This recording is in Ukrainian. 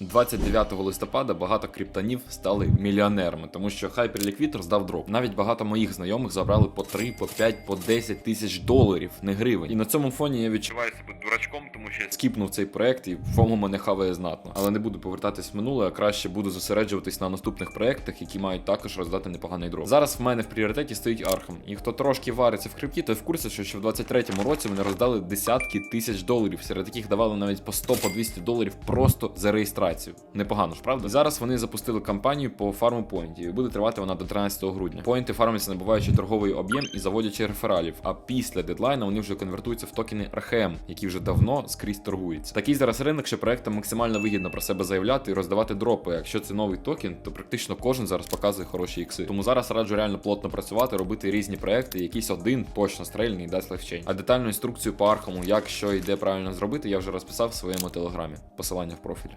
29 листопада багато криптонів стали мільйонерами, тому що Hyperliquid роздав дроп. Навіть багато моїх знайомих забрали по 3, по 5, по 10 тисяч доларів, не гривень. І на цьому фоні я відчуваю себе дурачком, тому що я скіпнув цей проект і фому мене хаває знатно. Але не буду повертатись в минуле, а краще буду зосереджуватись на наступних проектах, які мають також роздати непоганий дроп. Зараз в мене в пріоритеті стоїть Архам. І хто трошки вариться в крипті, той в курсі, що ще в 23-му році вони роздали десятки тисяч доларів, серед яких давали навіть по 100 по 200 доларів просто за реєстрацію. Непогано ж, правда? Зараз вони запустили кампанію по фарму поінтів, і буде тривати вона до 13 грудня. Поінти фармляться набуваючи торговий об'єм і заводячи рефералів. А після дедлайна вони вже конвертуються в токени RHM, які вже давно скрізь торгуються. Такий зараз ринок, що проектам максимально вигідно про себе заявляти і роздавати дропи. Якщо це новий токен, то практично кожен зараз показує хороші ікси. Тому зараз раджу реально плотно працювати, робити різні проекти. Якийсь один точно стрельний дасть легчень. А детальну інструкцію по архаму, як що і де правильно зробити, я вже розписав в своєму телеграмі. Посилання в профіль.